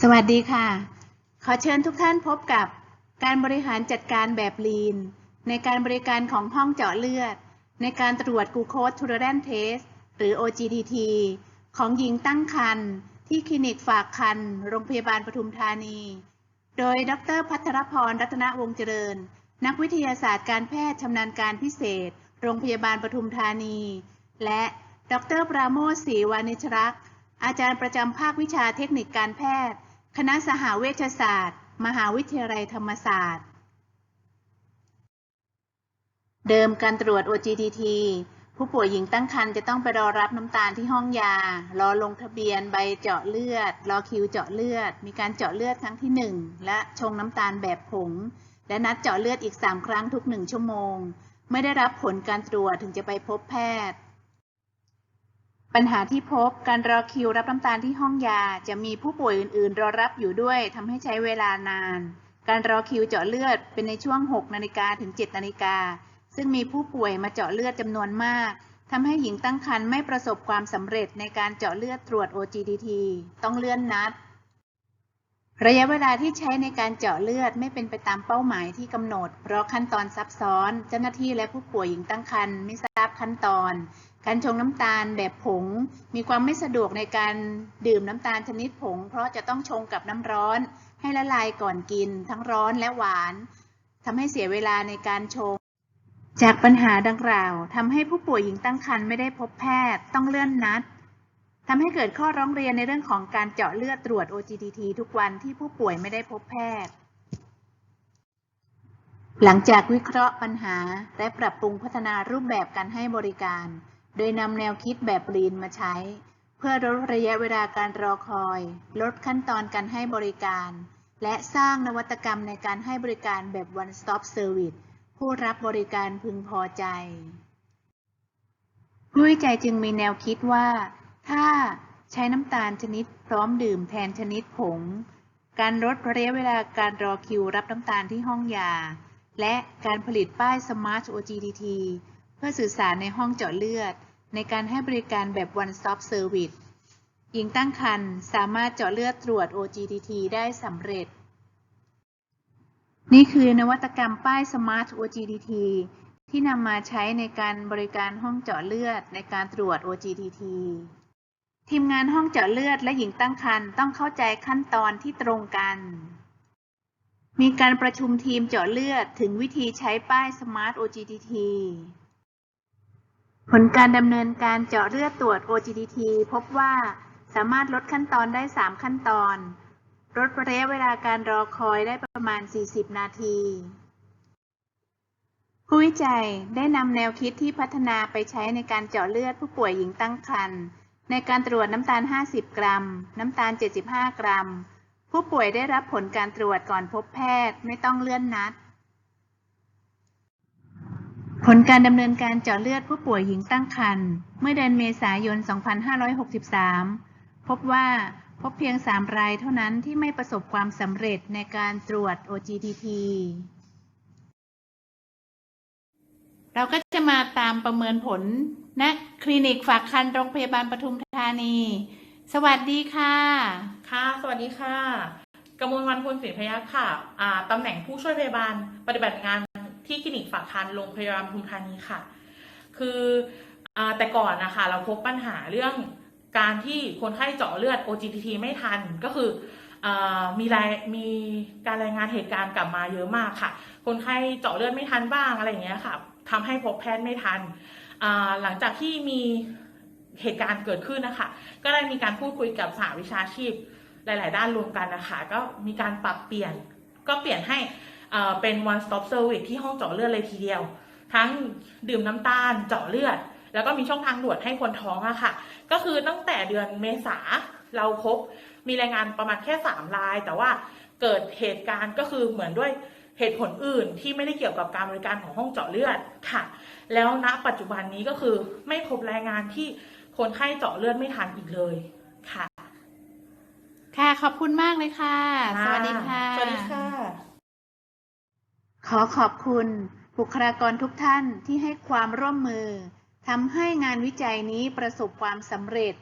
สวัสดีค่ะ ขอเชิญทุกท่านพบกับการบริหารจัดการแบบลีน ในการบริการของห้องเจาะเลือด ในการตรวจกูโคสทูเรนเทสหรือ OGTT ของหญิงตั้งครรภ์ที่คลินิกฝากครรภ์โรงพยาบาลปทุมธานี โดยดรพัทรพรรัตนวงศเจริญ นักวิทยาศาสตร์การแพทย์ชำนาญการพิเศษ โรงพยาบาลปทุมธานี และดรปราโมศรีวานิชรักษ์ อาจารย์ประจำภาควิชาเทคนิคการแพทย์ คณะสหเวชศาสตร์ มหาวิทยาลัยธรรมศาสตร์ เดิมการตรวจ OGTT ผู้ป่วยหญิงตั้งครรภ์จะต้องไปรอรับน้ำตาลที่ห้องยา รอลงทะเบียนใบเจาะเลือด รอคิวเจาะเลือด มีการเจาะเลือดครั้งที่ 1 และชงน้ำตาลแบบผง และนัดเจาะเลือดอีก 3 ครั้งทุก 1 ชั่วโมง ไม่ได้รับผลการตรวจถึงจะไปพบแพทย์ ปัญหาที่พบการรอคิวรับน้ำตาลที่ห้องยา จะมีผู้ป่วยอื่น ๆ รอรับอยู่ด้วยทำให้ใช้เวลานาน การรอคิวเจาะเลือดเป็นในช่วง 6 นาฬิกาถึง 7 นาฬิกา ซึ่งมีผู้ป่วยมาเจาะเลือดจำนวนมากทำให้หญิงตั้งครรภ์ไม่ประสบความสำเร็จในการเจาะเลือดตรวจ OGTT ต้องเลื่อนนัด ระยะเวลาที่ใช้ในการเจาะเลือดไม่เป็นไปตามเป้าหมายที่กำหนด เพราะขั้นตอนซับซ้อน เจ้าหน้าที่และผู้ป่วยหญิงตั้งครรภ์ไม่ทราบขั้นตอน การชงน้ำตาลแบบผง มีความไม่สะดวกในการดื่มน้ำตาลชนิดผง เพราะจะต้องชงกับน้ำร้อน ให้ละลายก่อนกิน ทั้งร้อนและหวานทำให้เสียเวลาในการชง จากปัญหาดังกล่าวทำให้ผู้ป่วยหญิงตั้งครรภ์ไม่ได้พบแพทย์ ต้องเลื่อนนัด ทำให้เกิดข้อร้องเรียนในเรื่องของการเจาะเลือดตรวจ OGTT ทุกวันที่ผู้ป่วยไม่ได้พบแพทย์ หลังจากวิเคราะห์ปัญหา และปรับปรุงพัฒนารูปแบบการให้บริการ โดยนำแนวคิดแบบลีนมาใช้ เพื่อลดระยะเวลาการรอคอย ลดขั้นตอนการให้บริการ และสร้างนวัตกรรมในการให้บริการแบบ one stop service ผู้รับบริการพึงพอใจ ผู้วิจัยจึงมีแนวคิดว่า ถ้าใช้น้ำตาลชนิดพร้อมดื่มแทนชนิดผง การลดระยะเวลาการรอคิวรับน้ำตาลที่ห้องยา และการผลิตป้าย Smart OGTT เพื่อสื่อสารในห้องเจาะเลือด ในการให้บริการแบบ one stop service หญิงตั้งครรภ์สามารถเจาะเลือดตรวจ OGTT ได้สำเร็จ นี่คือนวัตกรรมป้าย Smart OGTT ที่นำมาใช้ในการบริการห้องเจาะเลือดในการตรวจ OGTT ทีมงานห้องเจาะเลือดและหญิงตั้งครรภ์ต้องเข้าใจขั้นตอนที่ตรงกัน มีการประชุมทีมเจาะเลือดถึงวิธีใช้ป้าย Smart OGTT ผลการดำเนินการเจาะเลือดตรวจ OGTT พบว่าสามารถลดขั้นตอนได้ 3 ขั้นตอน ลดระยะเวลาการรอคอยได้ประมาณ 40 นาที ผู้วิจัยได้นำแนวคิดที่พัฒนาไปใช้ในการเจาะเลือดผู้ป่วยหญิงตั้งครรภ์ ในการตรวจน้ำตาล 50 กรัม น้ำตาล 75 กรัม ผู้ป่วยได้รับผลการตรวจก่อนพบแพทย์ไม่ต้องเลื่อนนัด ผลการดำเนินการเจาะเลือดผู้ป่วยหญิงตั้งครรภ์เมื่อเดือนเมษายน 2563 พบว่าพบเพียง 3 รายเท่านั้นที่ไม่ประสบความสำเร็จในการตรวจ OGTT เราก็จะมาตามประเมินผล ณคลินิกฝากคันโรงพยาบาลปทุมธานี สวัสดีค่ะ ค่ะ สวัสดีค่ะกมลวันพลศรีพยัคฆ์ค่ะอ่าตำแหน่งผู้ช่วยพยาบาลปฏิบัติงานที่คลินิกฝากคันโรงพยาบาลปทุมธานีค่ะ คืออแต่ก่อนนะคะเราพบปัญหาเรื่องการที่คนไข้เจาะเลือด OGTT ไม่ทันก็คืออมีรายมีการรายงานเหตุการณ์กลับมาเยอะมากค่ะ คนไข้เจาะเลือดไม่ทันบ้างอะไรอย่างเงี้ยค่ะทำให้พบแพทย์ไม่ทัน หลังจากที่มีเหตุการณ์เกิดขึ้นนะคะ ก็ได้มีการพูดคุยกับสหวิชาชีพหลาย ๆ ด้านรวมกันนะคะ ก็มีการปรับเปลี่ยน ก็เปลี่ยนให้เอ่อเป็น one stop service ที่ห้องเจาะเลือดเลยทีเดียว ทั้งดื่มน้ำตาลเจาะเลือด แล้วก็มีช่องทางด่วนให้คนท้องอะค่ะ ก็คือตั้งแต่เดือนเมษาเราพบมีรายงานประมาณแค่ 3 ราย แต่ว่าเกิดเหตุการณ์ก็คือเหมือนด้วย เหตุผลอื่นที่ไม่ได้เกี่ยวกับการบริการของห้องเจาะเลือดค่ะ แล้วณปัจจุบันนี้ก็คือไม่พบรายงานที่คนไข้เจาะเลือดไม่ทันอีกเลยค่ะ ค่ะขอบคุณมากเลยค่ะ สวัสดีค่ะ สวัสดีค่ะ ขอขอบคุณบุคลากรทุกท่านที่ให้ความร่วมมือทำให้งานวิจัยนี้ประสบความสำเร็จ